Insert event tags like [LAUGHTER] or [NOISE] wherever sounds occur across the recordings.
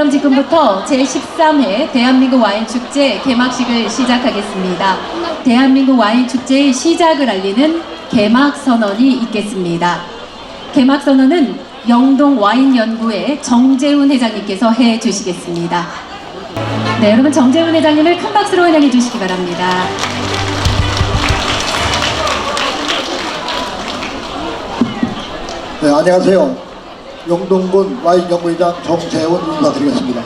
그럼 지금부터 제13회 대한민국 와인 축제 개막식을 시작하겠습니다. 대한민국 와인 축제의 시작을 알리는 개막 선언이 있겠습니다. 개막 선언은 영동 와인 연구회 정재훈 회장님께서 해 주시겠습니다. 네, 여러분 정재훈 회장님을 큰 박수로 환영해 주시기 바랍니다. 네, 안녕하세요. 영동군 와인 연구회장 정재훈 인사드리겠습니다.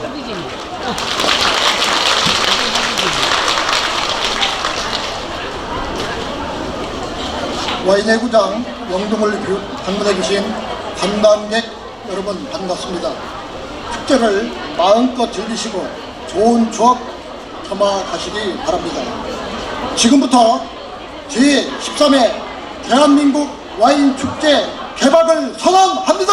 와인의 구장 영동을 방문해 주신 관광객 여러분 반갑습니다. 축제를 마음껏 즐기시고 좋은 추억 담아 가시기 바랍니다. 지금부터 제13회 대한민국 와인 축제 개막을 선언합니다.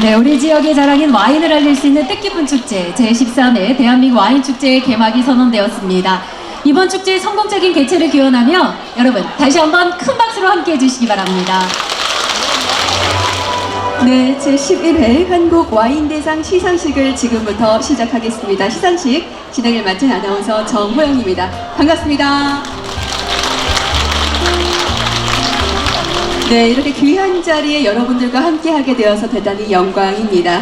네, 우리 지역의 자랑인 와인을 알릴 수 있는 뜻깊은 축제 제13회 대한민국 와인 축제의 개막이 선언되었습니다. 이번 축제의 성공적인 개최를 기원하며 여러분 다시 한번 큰 박수로 함께 해 주시기 바랍니다. 네, 제11회 한국 와인 대상 시상식을 지금부터 시작하겠습니다. 시상식 진행을 맡은 아나운서 정호영입니다. 반갑습니다. 네, 이렇게 귀한 자리에 여러분들과 함께하게 되어서 대단히 영광입니다.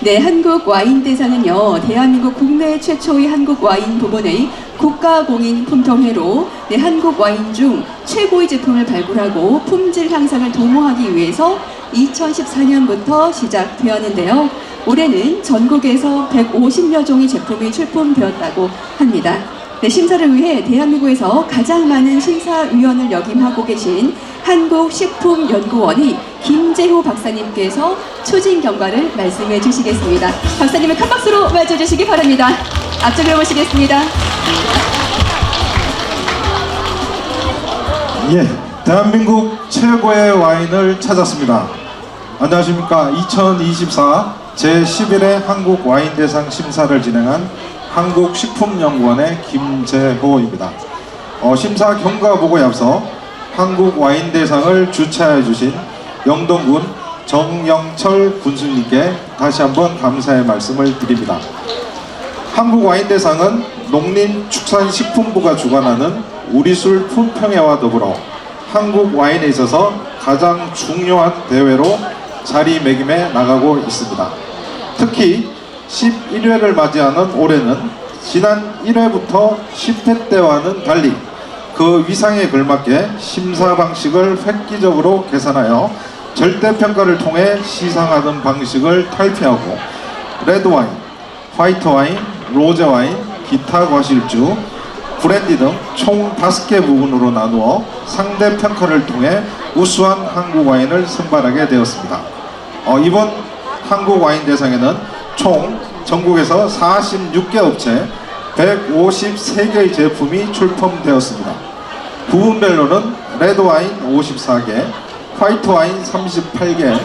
네, 한국 와인 대상은요, 대한민국 국내 최초의 한국 와인 부문의 국가공인 품통회로 네, 한국 와인 중 최고의 제품을 발굴하고 품질 향상을 도모하기 위해서 2014년부터 시작되었는데요. 올해는 전국에서 150여 종의 제품이 출품되었다고 합니다. 네, 심사를 위해 대한민국에서 가장 많은 심사위원을 역임하고 계신 한국식품연구원의 김재호 박사님께서 추진 경과를 말씀해 주시겠습니다. 박사님을 큰 박수로 맞아 주시기 바랍니다. 앞쪽으로 모시겠습니다. 예, 대한민국 최고의 와인을 찾았습니다. 안녕하십니까. 2024 제11회 한국 와인 대상 심사를 진행한 한국식품연구원의 김재호입니다. 어, 심사 경과 보고에 앞서 한국 와인 대상을 주최해 주신 영동군 정영철 군수님께 다시 한번 감사의 말씀을 드립니다. 한국 와인 대상은 농림축산식품부가 주관하는 우리술 품평회와 더불어 한국 와인에 있어서 가장 중요한 대회로 자리매김해 나가고 있습니다. 특히 11회를 맞이하는 올해는 지난 1회부터 10회 때와는 달리 그 위상에 걸맞게 심사 방식을 획기적으로 개선하여 절대평가를 통해 시상하는 방식을 탈피하고 레드와인, 화이트 와인, 로제 와인, 기타 과실주, 브랜디 등총 5개 부분으로 나누어 상대 평가를 통해 우수한 한국 와인을 선발하게 되었습니다. 어, 이번 한국 와인 대상에는 총 전국에서 46개 업체 153개의 제품이 출품되었습니다. 부분별로는 레드 와인 54개, 화이트 와인 38개,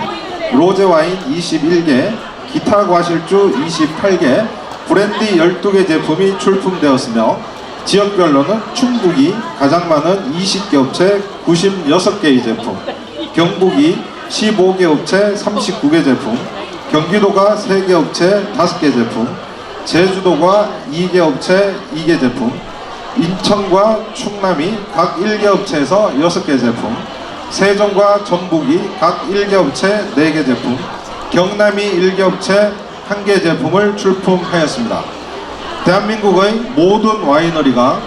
로제 와인 21개, 기타 과실주 28개, 브랜디 12개 제품이 출품되었으며 지역별로는 충북이 가장 많은 20개 업체 96개의 제품, 경북이 15개 업체 39개 제품, 경기도가 3개 업체 5개 제품, 제주도가 2개 업체 2개 제품, 인천과 충남이 각 1개 업체에서 6개 제품, 세종과 전북이 각 1개 업체 4개 제품, 경남이 1개 업체 1개 제품을 출품하였습니다. 대한민국의 모든 와이너리가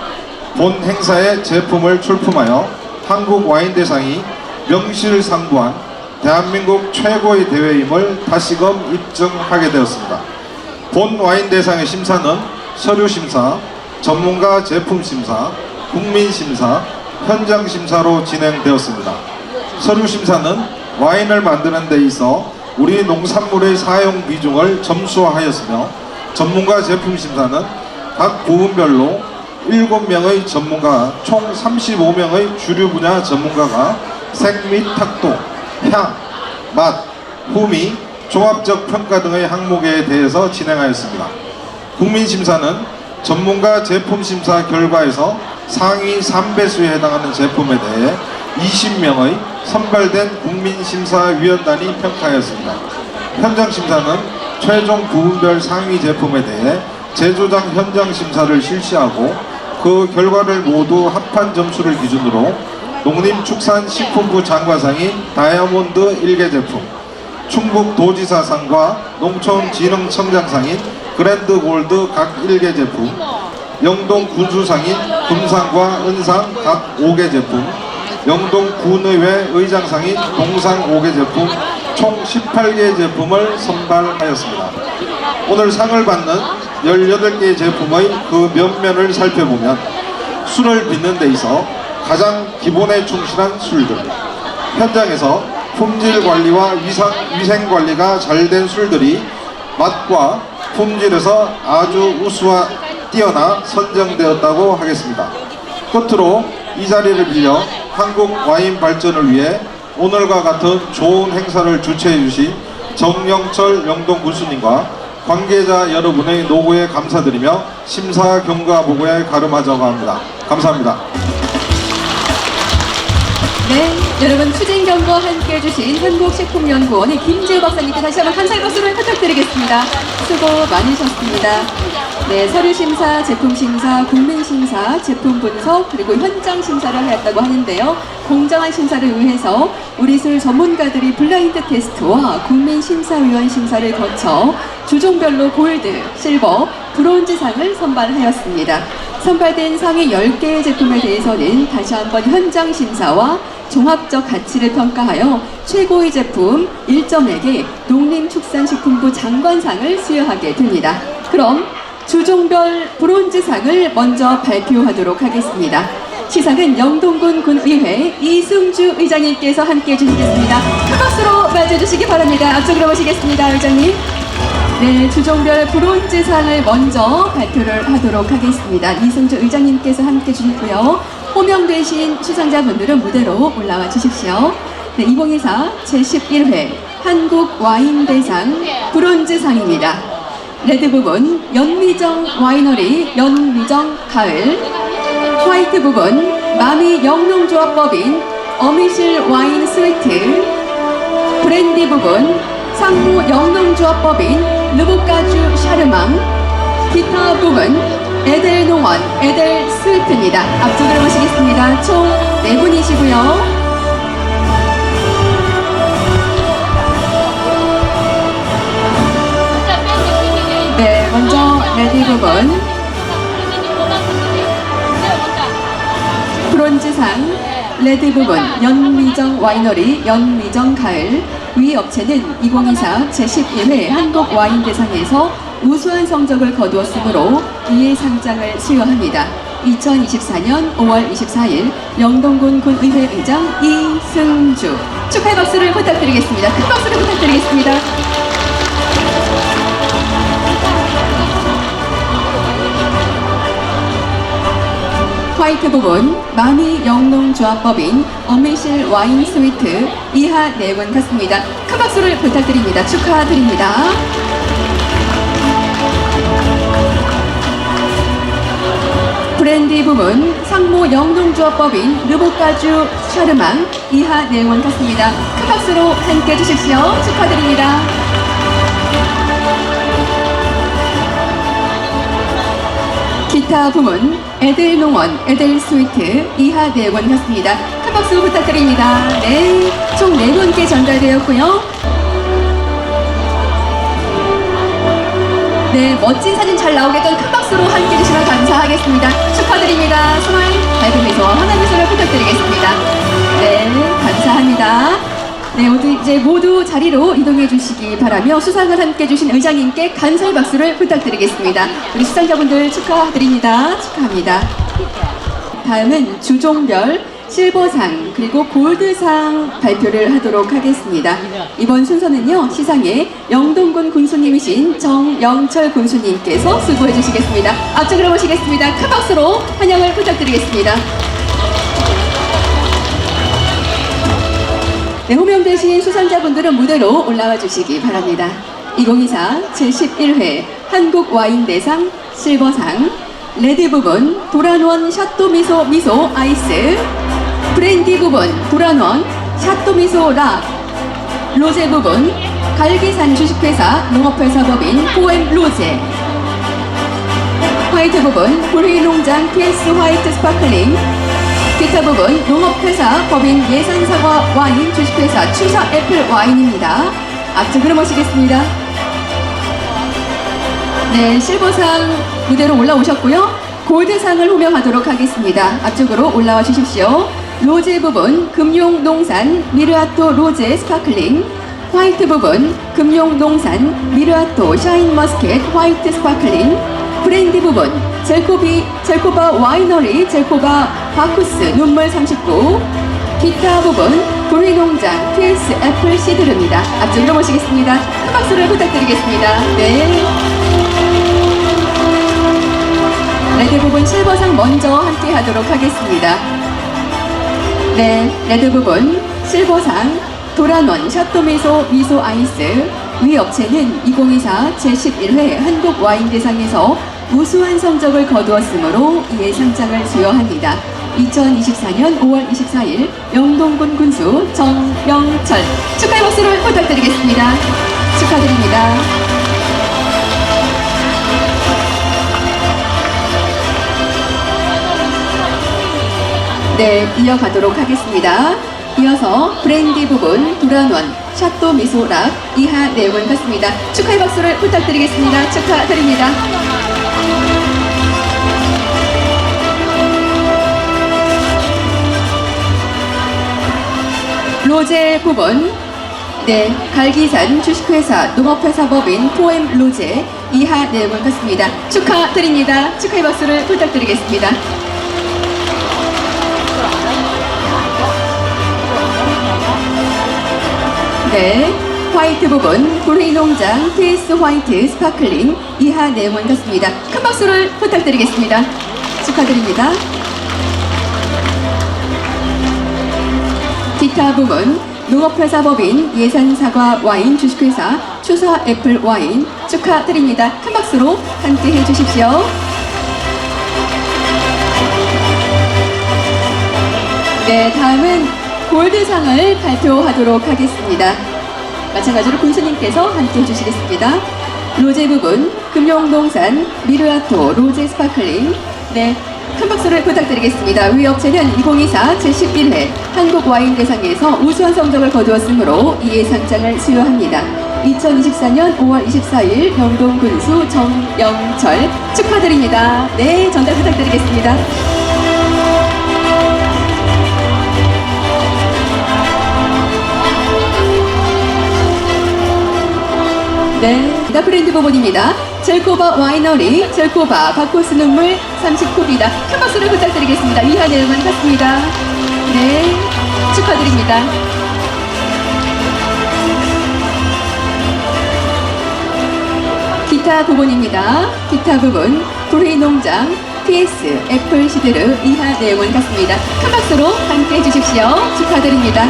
본 행사에 제품을 출품하여 한국 와인 대상이 명실상부한 대한민국 최고의 대회임을 다시금 입증하게 되었습니다. 본 와인 대상의 심사는 서류 심사, 전문가 제품 심사, 국민 심사, 현장 심사로 진행되었습니다. 서류 심사는 와인을 만드는 데 있어 우리 농산물의 사용 비중을 점수화하였으며 전문가 제품 심사는 각 부분별로 7명의 전문가, 총 35명의 주류 분야 전문가가 색 및 탁도, 향, 맛, 후미, 종합적 평가 등의 항목에 대해서 진행하였습니다. 국민심사는 전문가 제품 심사 결과에서 상위 3배수에 해당하는 제품에 대해 20명의 선발된 국민심사위원단이 평가하였습니다. 현장 심사는 최종 부분별 상위 제품에 대해 제조장 현장 심사를 실시하고 그 결과를 모두 합한 점수를 기준으로 농림축산식품부 장관상인 다이아몬드 1개 제품, 충북도지사상과 농촌진흥청장상인 그랜드 골드 각 1개 제품, 영동 군수상인 금상과 은상 각 5개 제품, 영동 군의회 의장상인 동상 5개 제품, 총 18개 제품을 선발하였습니다. 오늘 상을 받는 18개 제품의 그 면면을 살펴보면 술을 빚는 데 있어 가장 기본에 충실한 술들 현장에서 품질 관리와 위상, 위생 관리가 잘 된 술들이 맛과 품질에서 아주 우수와 뛰어나 선정되었다고 하겠습니다. 끝으로 이 자리를 빌려 한국 와인 발전을 위해 오늘과 같은 좋은 행사를 주최해 주신 정영철 영동 군수님과 관계자 여러분의 노고에 감사드리며 심사 경과 보고에 가름하자고 합니다. 감사합니다. 네, 여러분 추진 경과 함께 해주신 한국식품연구원의 김재우 박사님께 다시 한번 감사의 박수를 부탁드리겠습니다. 수고 많으셨습니다. 네, 서류 심사, 제품 심사, 국민 심사, 제품 분석 그리고 현장 심사를 하였다고 하는데요. 공정한 심사를 위해서 우리 술 전문가들이 블라인드 테스트와 국민 심사위원 심사를 거쳐 주종별로 골드, 실버, 브론즈상을 선발하였습니다. 선발된 상위 10개의 제품에 대해서는 다시 한번 현장 심사와 종합적 가치를 평가하여 최고의 제품 1점에게 농림축산식품부 장관상을 수여하게 됩니다. 그럼 주종별 브론즈상을 먼저 발표하도록 하겠습니다. 시상은 영동군 군의회 이승주 의장님께서 함께 해 주시겠습니다. 큰 박수로 맞아주시기 바랍니다. 앞쪽으로 모시겠습니다, 의장님. 네, 주종별 브론즈상을 먼저 발표를 하도록 하겠습니다. 이승주 의장님께서 함께 주시고요. 호명되신 수상자분들은 무대로 올라와 주십시오. 네, 2024 제11회 한국 와인대상 브론즈상입니다. 레드 부분 연미정 와이너리 연미정 가을 화이트 부분 마미 영농조합법인 어미실 와인 스위트 브랜디 부분 상무 영농조합법인 르보까주 샤르망 기타 부분 에델 농원 에델 스위트입니다. 앞쪽으로 모시겠습니다. 총네 분이시고요. 1호번 브론즈상 레드 부분 연미정 와이너리 연미정 가을 위 업체는 2024 제11회 한국 와인 대상에서 우수한 성적을 거두었으므로 이에 상장을 수여합니다. 2024년 5월 24일 영동군 군의회 의장 이승주 축하 박수를 부탁드리겠습니다. 큰 박수를 부탁드리겠습니다. 화이트 부분 마미 영농조합법인 어메실 와인 스위트 이하 내원 같습니다. 큰 박수를 부탁드립니다. 축하드립니다. 브랜디 부분 상무 영농조합법인 르보까주 샤르망 이하 내원 같습니다. 큰 박수로 함께 해주십시오. 축하드립니다. 기타 부문 에델 농원 에델 스위트 이하 네원 같습니다. 큰 박수 부탁드립니다. 네, 총네 분께 전달되었고요. 네, 멋진 사진 잘 나오게끔 큰 박수로 함께 해주시면 감사하겠습니다. 축하드립니다. 스마일 밝은 미소 환한 미소를 부탁드리겠습니다. 네, 감사합니다. 네, 모두 이제 모두 자리로 이동해 주시기 바라며 수상을 함께 해주신 의장님께 감사의 박수를 부탁드리겠습니다. 우리 수상자분들 축하드립니다. 축하합니다. 다음은 주종별 실버상 그리고 골드상 발표를 하도록 하겠습니다. 이번 순서는요 시상에 영동군 군수님이신 정영철 군수님께서 수고해 주시겠습니다. 앞쪽으로 모시겠습니다. 큰 박수로 환영을 부탁드리겠습니다. 네, 호명되신 수상자분들은 무대로 올라와 주시기 바랍니다. 2024 제11회 한국 와인 대상 실버상 레드 부분 도란원 샤또 미소 미소 아이스 브랜디 부분 도란원 샤또 미소 락 로제 부분 갈기산 주식회사 농업회사 법인 포엠 로제 화이트 부분 불휘농장 PS 화이트 스파클링 기타 부분 농업회사 법인 예산사과 와인 주식회사 추사 애플 와인입니다. 앞쪽으로 모시겠습니다. 네, 실버상 무대로 올라오셨고요. 골드상을 호명하도록 하겠습니다. 앞쪽으로 올라와 주십시오. 로제 부분 금용 농산 미르아토 로제 스파클링 화이트 부분 금용 농산 미르아토 샤인 머스켓 화이트 스파클링 브랜디 부분 젤코비 젤코바 와이너리 젤코바 바쿠스 눈물 39 기타 부분 불휘농장 PS 애플 시드르입니다. 앞쪽으로 모시겠습니다. 큰 박수를 부탁드리겠습니다. 네. 레드 부분 실버상 먼저 함께 하도록 하겠습니다. 네, 레드 부분 실버상 도란원 샤또미소 미소 아이스 위 업체는 2024 제11회 한국 와인 대상에서 우수한 성적을 거두었으므로 이에 상장을 수여합니다. 2024년 5월 24일 영동군 군수 정영철 축하의 박수를 부탁드리겠습니다. 축하드립니다. 네, 이어가도록 하겠습니다. 이어서 브랜디 부분 도란원 샤또 미소락 이하 내용을 갖습니다. 축하의 박수를 부탁드리겠습니다. 축하드립니다. 로제 부분 네, 갈기산 주식회사 농업회사 법인 포엠 로제 이하 내용을 갖습니다. 축하드립니다. 축하의 박수를 부탁드리겠습니다. 네, 화이트 부분 불휘농장 PS 화이트 스파클링 이하 내용은 같습니다. 큰 박수를 부탁드리겠습니다. 축하드립니다. 기타 부분 농업회사 법인 예산사과 와인 주식회사 추사 애플 와인 축하드립니다. 큰 박수로 함께 해주십시오. 네, 다음은 골드상을 발표하도록 하겠습니다. 마찬가지로 군수님께서 함께 해주시겠습니다. 로제 부분, 금용농산, 미르아토, 로제 스파클링. 네, 큰 박수를 부탁드리겠습니다. 위 업체는 2024 제11회 한국 와인 대상에서 우수한 성적을 거두었으므로 이에 상장을 수여합니다. 2024년 5월 24일 영동 군수 정영철 축하드립니다. 네, 전달 부탁드리겠습니다. 네, 나 브랜드 부분입니다. 젤코바 와이너리, 젤코바 바코스 눈물 39비다. 큰 박수를 부탁드리겠습니다. 내용은 같습니다. 네, 축하드립니다. 기타 부분입니다. 기타 부분, 브레이 농장, PS, 애플 시드르 이하 내용은 같습니다. 큰 박수로 함께 해주십시오. 축하드립니다.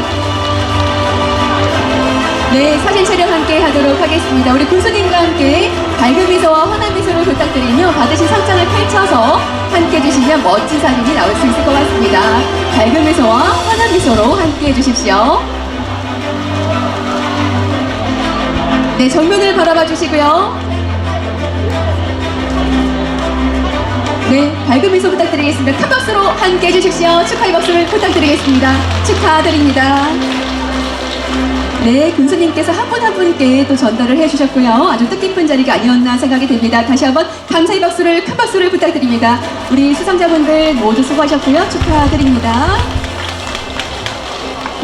네, 사진 촬영 함께 하도록 하겠습니다. 우리 군수님과 함께 밝은 미소와 환한 미소를 부탁드리며 받으신 상장을 펼쳐서 함께 해주시면 멋진 사진이 나올 수 있을 것 같습니다. 밝은 미소와 환한 미소로 함께 해주십시오. 네, 정면을 바라봐 주시고요. 네, 밝은 미소 부탁드리겠습니다. 큰 박수로 함께 해주십시오. 축하의 박수를 부탁드리겠습니다. 축하드립니다. 네, 군수님께서 한 분 한 분께 또 전달을 해주셨고요. 아주 뜻깊은 자리가 아니었나 생각이 됩니다. 다시 한번 감사의 박수를, 큰 박수를 부탁드립니다. 우리 수상자분들 모두 수고하셨고요. 축하드립니다.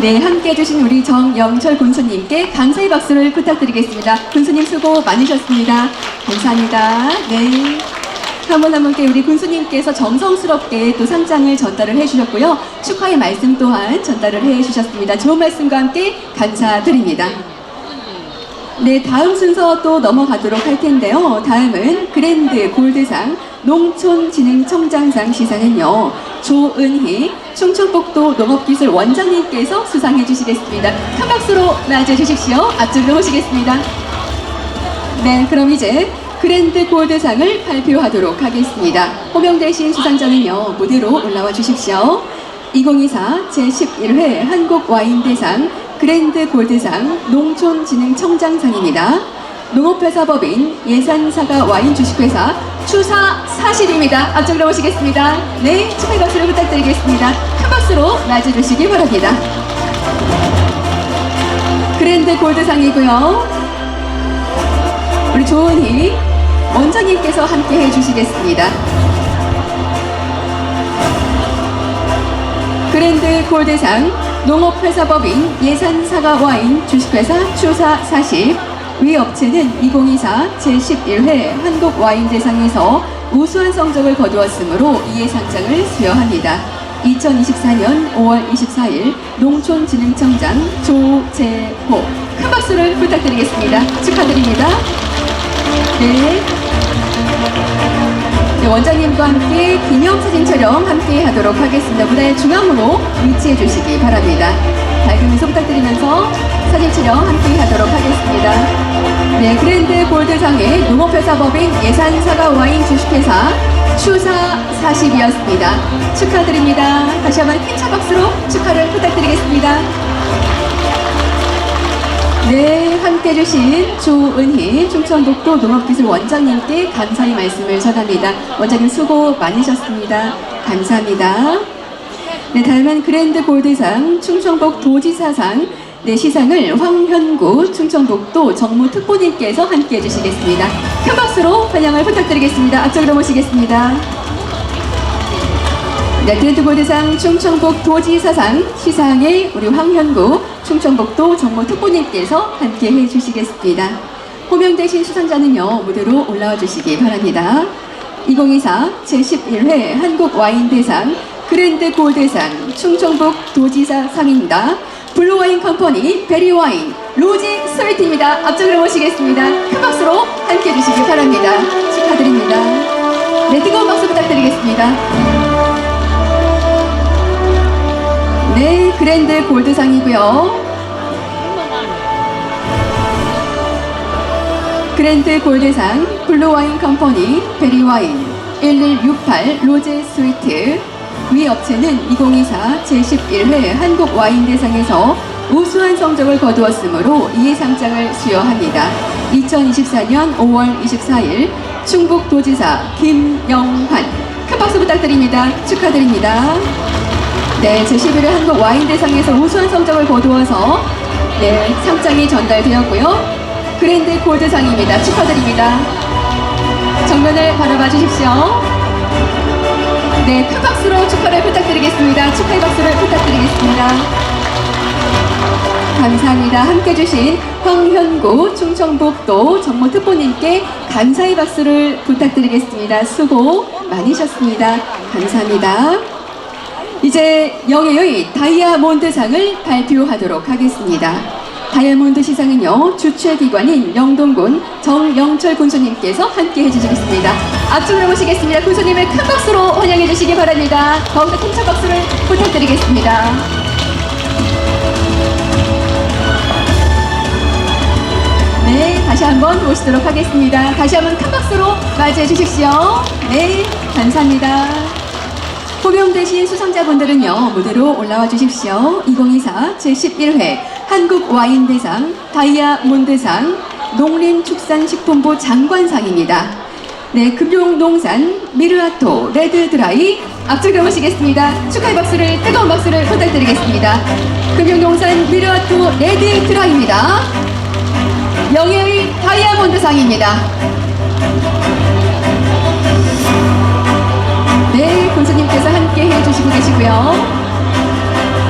네, 함께 해주신 우리 정영철 군수님께 감사의 박수를 부탁드리겠습니다. 군수님 수고 많으셨습니다. 감사합니다. 네. 한분한 분께 우리 군수님께서 정성스럽게 또 상장을 전달을 해주셨고요. 축하의 말씀 또한 전달을 해주셨습니다. 좋은 말씀과 함께 감사드립니다. 네, 다음 순서 또 넘어가도록 할 텐데요. 다음은 그랜드 골드상 농촌진흥청장상 시상은요. 조은희 충청북도 농업기술 원장님께서 수상해 주시겠습니다. 큰 박수로 맞아 주십시오. 앞쪽으로 오시겠습니다. 네, 그럼 이제 그랜드 골드상을 발표하도록 하겠습니다. 호명되신 수상자는요, 무대로 올라와 주십시오. 2024 제11회 한국와인대상 그랜드 골드상 농촌진흥청장상입니다. 농업회사법인 예산사가 와인 주식회사 추사 40입니다. 앞쪽으로 오시겠습니다. 네, 축하의 박수를 부탁드리겠습니다. 큰 박수로 맞이해주시기 바랍니다. 그랜드 골드상이고요. 우리 조은희 원장님께서 함께 해주시겠습니다. 그랜드 골드상 농업회사법인 예산사과 와인 주식회사 추사 40 위 업체는 2024 제11회 한국와인대상에서 우수한 성적을 거두었으므로 이해 상장을 수여합니다. 2024년 5월 24일 농촌진흥청장 조재호 큰 박수를 부탁드리겠습니다. 축하드립니다. 네. 네, 원장님과 함께 기념사진 촬영 함께 하도록 하겠습니다. 무대 중앙으로 위치해 주시기 바랍니다. 밝은 미소 부탁드리면서 사진 촬영 함께 하도록 하겠습니다. 네, 그랜드 골드상의 농업회사법인 예산사과 와인 주식회사 추사 40이었습니다. 축하드립니다. 다시 한번 힘차 박수로 축하를 부탁드리겠습니다. 네, 함께 해주신 조은희 충청북도 농업기술 원장님께 감사의 말씀을 전합니다. 원장님 수고 많으셨습니다. 감사합니다. 네, 다음은 그랜드 골드상 충청북 도지사상 네, 시상을 황현구 충청북도 정무특보님께서 함께 해주시겠습니다. 큰 박수로 환영을 부탁드리겠습니다. 앞쪽으로 모시겠습니다. 네, 그랜드 골드상 충청북 도지사상 시상에 우리 황현구 충청북도 정무특보님께서 함께 해주시겠습니다. 호명되신 수상자는요 무대로 올라와 주시기 바랍니다. 2024 제11회 한국와인대상 그랜드 골드상 충청북 도지사 상입니다. 블루와인 컴퍼니 베리와인 로지 스위트입니다. 앞쪽으로 모시겠습니다. 큰 박수로 함께 해주시기 바랍니다. 축하드립니다. 네, 뜨거운 박수 부탁드리겠습니다. 네, 그랜드 골드상이고요. 그랜드 골드상 블루와인 컴퍼니 베리와인 1168 로제 스위트 위 업체는 2024 제11회 한국 와인 대상에서 우수한 성적을 거두었으므로 이해 상장을 수여합니다. 2024년 5월 24일 충북도지사 김영환 큰 박수 부탁드립니다. 축하드립니다. 네, 제11회 한국 와인 대상에서 우수한 성적을 거두어서 네, 상장이 전달되었고요. 그랜드 골드상입니다. 축하드립니다. 정면을 바라봐 주십시오. 네, 큰 박수로 축하를 부탁드리겠습니다. 축하의 박수를 부탁드리겠습니다. 감사합니다. 함께 해주신 황현구 충청북도 정무특보님께 감사의 박수를 부탁드리겠습니다. 수고 많으셨습니다. 감사합니다. 이제 영예의 다이아몬드상을 발표하도록 하겠습니다. 다이아몬드 시상은요 주최기관인 영동군 정영철 군수님께서 함께 해주시겠습니다. 앞쪽으로 모시겠습니다. 군수님을 큰 박수로 환영해 주시기 바랍니다. 더욱더 힘찬 박수를 부탁드리겠습니다. 네, 다시 한번 모시도록 하겠습니다. 다시 한번 큰 박수로 맞이해 주십시오. 네, 감사합니다. 호명되신 수상자분들은요 무대로 올라와 주십시오. 2024 제11회 한국와인대상 다이아몬드상 농림축산식품부 장관상입니다. 네, 금융농산 미르아토 레드드라이 앞쪽에 모시겠습니다. 축하의 박수를 뜨거운 박수를 부탁드리겠습니다. 금융농산 미르아토 레드드라이입니다. 영예의 다이아몬드상입니다. 네, 군수님께서 함께 해주시고 계시고요.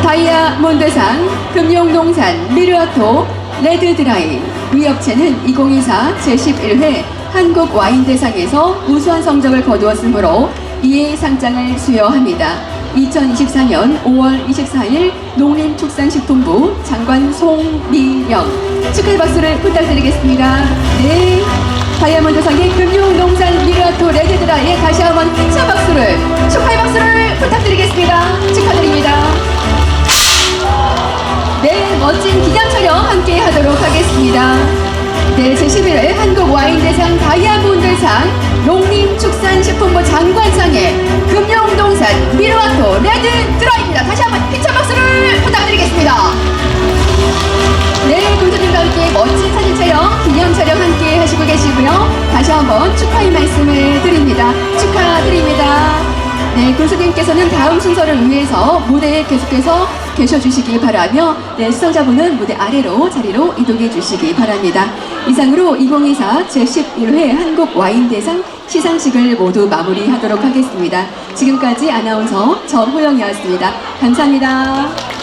다이아몬드상, 금용농산, 미르아토, 레드드라이, 위업체는 2024 제11회 한국 와인 대상에서 우수한 성적을 거두었으므로 이에 상장을 수여합니다. 2024년 5월 24일 농림축산식품부 장관 송미영 축하의 박수를 부탁드리겠습니다. 네. 다이아몬드상의 금융농산 미르아토 레드드라이에 다시 한번 힘찬 박수를 축하의 박수를 부탁드리겠습니다. 축하드립니다. 네, 멋진 기념 촬영 함께 하도록 하겠습니다. 네, 제11회 한국 와인 대상 다이아몬드 따뜻한 농림축산식품부 장관상의 금용동산 미르와토 레드 드라이입니다. 다시 한번 힘찬 박수를 부탁드리겠습니다. 네, 군수님과 함께 멋진 사진 촬영, 기념 촬영 함께 하시고 계시고요. 다시 한번 축하의 말씀을 드립니다. 축하드립니다. 네, 군수님께서는 다음 순서를 위해서 무대에 계속해서 계셔주시기 바라며, 네, 수상자분은 무대 아래로 자리로 이동해 주시기 바랍니다. 이상으로 2024 제11회 한국 와인 대상 시상식을 모두 마무리하도록 하겠습니다. 지금까지 아나운서 전호영이었습니다. 감사합니다.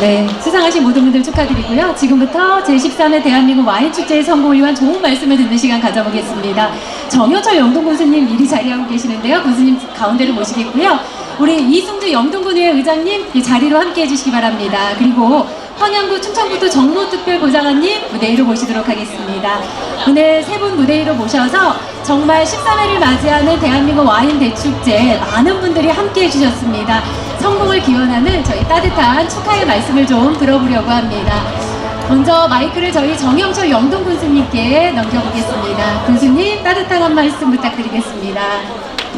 네, 수상하신 모든 분들 축하드리고요. 지금부터 제13회 대한민국 와인 축제의 성공을 위한 좋은 말씀을 듣는 시간 가져보겠습니다. 정효철 영동 군수님 미리 자리하고 계시는데요. 군수님 가운데로 모시겠고요. 우리 이승주 영동군의회 의장님 이 자리로 함께 해주시기 바랍니다. 그리고 황양구 충청북도 정무특별보좌관님 무대 위로 모시도록 하겠습니다. 오늘 세 분 무대 위로 모셔서 정말 13회를 맞이하는 대한민국 와인 대축제 많은 분들이 함께 해주셨습니다. 성공을 기원하는 저희 따뜻한 축하의 말씀을 좀 들어보려고 합니다. 먼저 마이크를 저희 정영철 영동 군수님께 넘겨보겠습니다. 군수님 따뜻한 한 말씀 부탁드리겠습니다.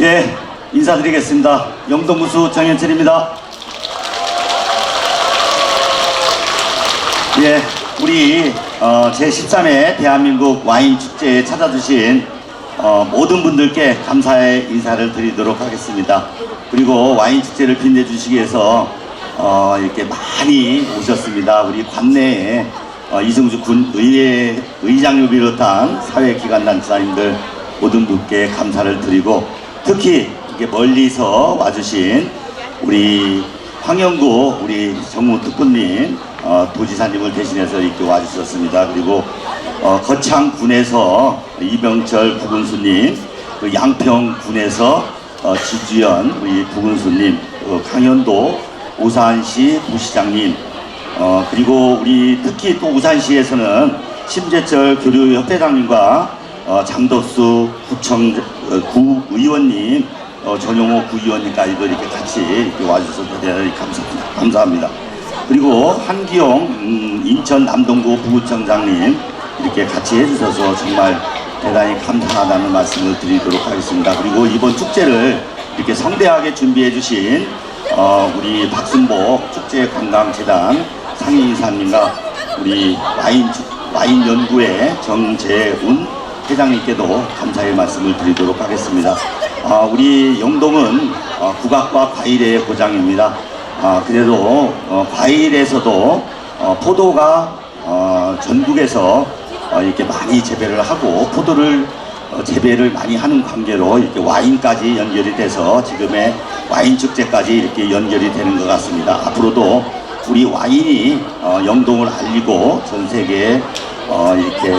예, 인사드리겠습니다. 영동구수 정현철입니다. 예, 우리 어, 제13회 대한민국 와인 축제에 찾아주신 어, 모든 분들께 감사의 인사를 드리도록 하겠습니다. 그리고 와인 축제를 빛내주시기 위해서 어, 이렇게 많이 오셨습니다. 우리 관내에 어, 이승주 군 의회 의장을 비롯한 사회기관단체장님들 모든 분께 감사를 드리고 특히 이렇게 멀리서 와주신 우리 황영구 우리 정무특보님 어, 도지사님을 대신해서 이렇게 와주셨습니다. 그리고 어, 거창군에서 이병철 부군수님, 그 양평군에서 어, 지주연 우리 부군수님, 어, 강현도 우산시 부시장님, 어, 그리고 우리 특히 또 우산시에서는 심재철 교류협회장님과 어, 장덕수 구청 어, 구의원님, 어, 전용호 구의원님까지도 이렇게 같이 이렇게 와주셔서 대단히 감사합니다. 감사합니다. 그리고 한기용 음, 인천 남동구 부구청장님 이렇게 같이 해주셔서 정말 대단히 감사하다는 말씀을 드리도록 하겠습니다. 그리고 이번 축제를 이렇게 성대하게 준비해 주신 어, 우리 박순복 축제관광재단 상임이사님과 우리 와인, 축- 와인 연구회 정재운 회장님께도 감사의 말씀을 드리도록 하겠습니다. 아, 우리 영동은 어, 국악과 과일의 고장입니다. 아, 그래도 어, 과일에서도 어, 포도가 어, 전국에서 어, 이렇게 많이 재배를 하고 포도를 어, 재배를 많이 하는 관계로 이렇게 와인까지 연결이 돼서 지금의 와인 축제까지 이렇게 연결이 되는 것 같습니다. 앞으로도 우리 와인이 어, 영동을 알리고 전 세계에 어, 이렇게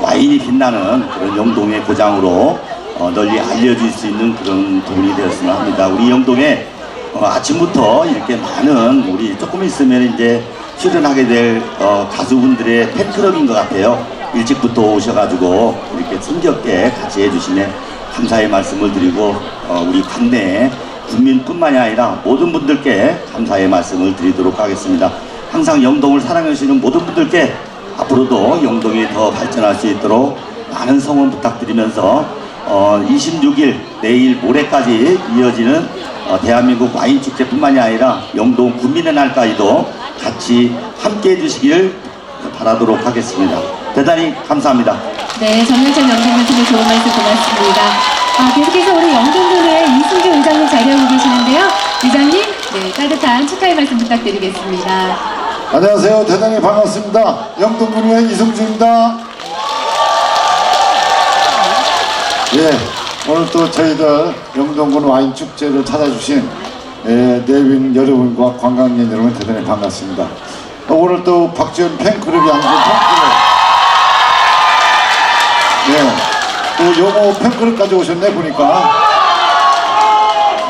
와인이 빛나는 그런 영동의 고장으로 어, 널리 알려질 수 있는 그런 도움이 되었으면 합니다. 우리 영동에 어, 아침부터 이렇게 많은 우리 조금 있으면 이제 출연하게 될 어, 가수분들의 팬클럽인 것 같아요. 일찍부터 오셔가지고 이렇게 숨겹게 같이 해주시네 감사의 말씀을 드리고 어, 우리 관내 국민뿐만이 아니라 모든 분들께 감사의 말씀을 드리도록 하겠습니다. 항상 영동을 사랑해주시는 모든 분들께 앞으로도 영동이 더 발전할 수 있도록 많은 성원 부탁드리면서 어, 26일 내일 모레까지 이어지는 어, 대한민국 와인 축제뿐만이 아니라 영동 국민의 날까지도 같이 함께 해주시기를 바라도록 하겠습니다. 대단히 감사합니다. 네, 정영철 영동 군수님 좋은 말씀 고맙습니다. 아, 계속해서 우리 영동군의 이승주 의장님 자리하고 계시는데요. 의장님, 네, 따뜻한 축하의 말씀 부탁드리겠습니다. 안녕하세요. 대단히 반갑습니다. 영동군의 이승주입니다. 예, 오늘 또 저희들 영동군 와인 축제를 찾아주신 예, 내빈 여러분과 관광객 여러분 대단히 반갑습니다. 어, 오늘 또 박지원 팬클럽이 한국 팬클럽. 네, 또 영어 팬클럽까지 오셨네 보니까.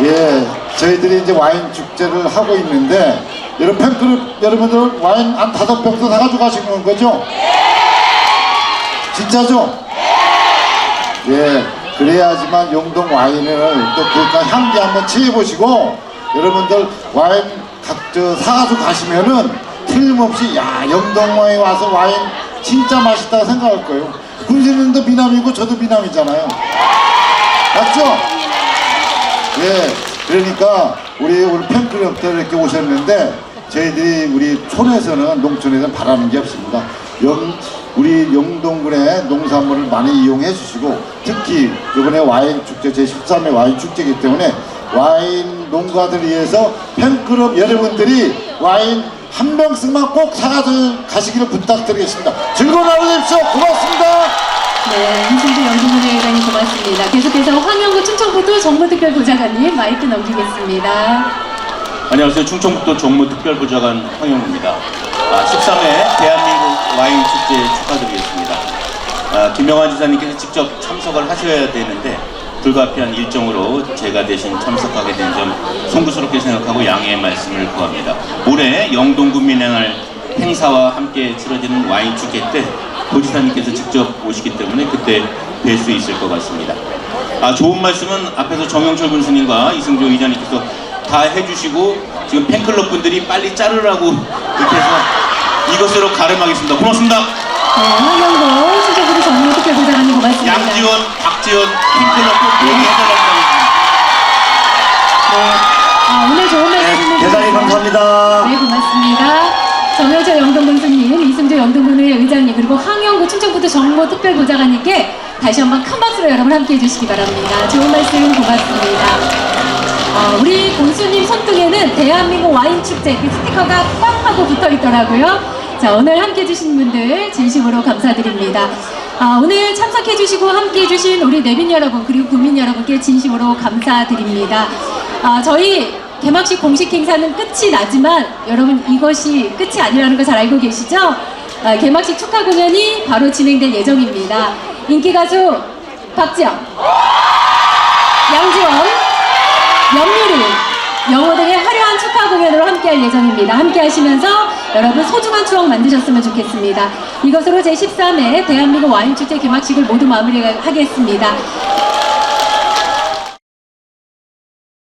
예, 저희들이 이제 와인 축제를 하고 있는데 여러분 팬클럽 여러분들 와인 한 다섯 병도 사가지고 가시는 거죠? 진짜죠? 예, 그래야지만 용동 와인을 또 그까 향기 한번 취해보시고 여러분들 와인 각저 사가지고 가시면은 틀림없이 야 영동에 와서 와인 진짜 맛있다고 생각할 거예요. 군수님도 미남이고 저도 미남이잖아요. 맞죠? 예, 그러니까 우리 오늘 팬클럽들 이렇게 오셨는데 저희들이 우리 촌에서는 농촌에서는 바라는 게 없습니다. 영, 우리 영동군의 농산물을 많이 이용해 주시고 특히 이번에 와인 축제 제 13회 와인 축제이기 때문에 와인 농가들 위해서 팬클럽 여러분들이 와인 한 병씩만 꼭 사가서 가시기를 부탁드리겠습니다. 즐거운 하루 되십시오. 고맙습니다. 네, 이순주 영동군의 회장님 고맙습니다. 계속해서 황영구 충청북도 정무특별보좌관님 마이크 넘기겠습니다. 안녕하세요. 충청북도 정무특별보좌관 황영우입니다. 아, 13회 대한민국 와인 축제 축하드리겠습니다. 아, 김영환 지사님께서 직접 참석을 하셔야 되는데 불가피한 일정으로 제가 대신 참석하게 된 점 송구스럽게 생각하고 양해의 말씀을 구합니다. 올해 영동군민행할 행사와 함께 치러지는 와인 축제 때 도지사님께서 직접 오시기 때문에 그때 뵐 수 있을 것 같습니다. 아, 좋은 말씀은 앞에서 정영철 군수님과 이승조 의장님께서 다 해주시고 지금 팬클럽 분들이 빨리 자르라고 [LAUGHS] 이렇게 해서 이것으로 가름하겠습니다. 고맙습니다. 네, 황영구 충청북도 정무특별보좌관님 고맙습니다. 양지원, 박지원 팬클럽 꼭 얘기해달라고 네, 아, 오늘 좋은 말씀 대단히 감사합니다. 네, 고맙습니다. 정효철 영동군수님, 이승조 영동군의 의장님, 그리고 황영구 충청북도 정무특별보좌관님께 다시 한번 큰 박수로 여러분 함께 해주시기 바랍니다. 좋은 말씀 고맙습니다. 어, 우리 군수님 손등에는 대한민국 와인 축제 그 스티커가 꽝 하고 붙어 있더라고요. 자, 오늘 함께 해주신 분들 진심으로 감사드립니다. 아, 오늘 참석해 주시고 함께 해주신 우리 내빈 여러분 그리고 국민 여러분께 진심으로 감사드립니다. 아, 저희 개막식 공식 행사는 끝이 나지만 여러분 이것이 끝이 아니라는 거 잘 알고 계시죠? 아, 개막식 축하 공연이 바로 진행될 예정입니다. 인기 가수 박지영, 양지원, 염유리, 영호 등의 화려한 축하 공연으로 함께할 예정입니다. 함께 하시면서 여러분 소중한 추억 만드셨으면 좋겠습니다. 이것으로 제13회 대한민국 와인축제 개막식을 모두 마무리하겠습니다.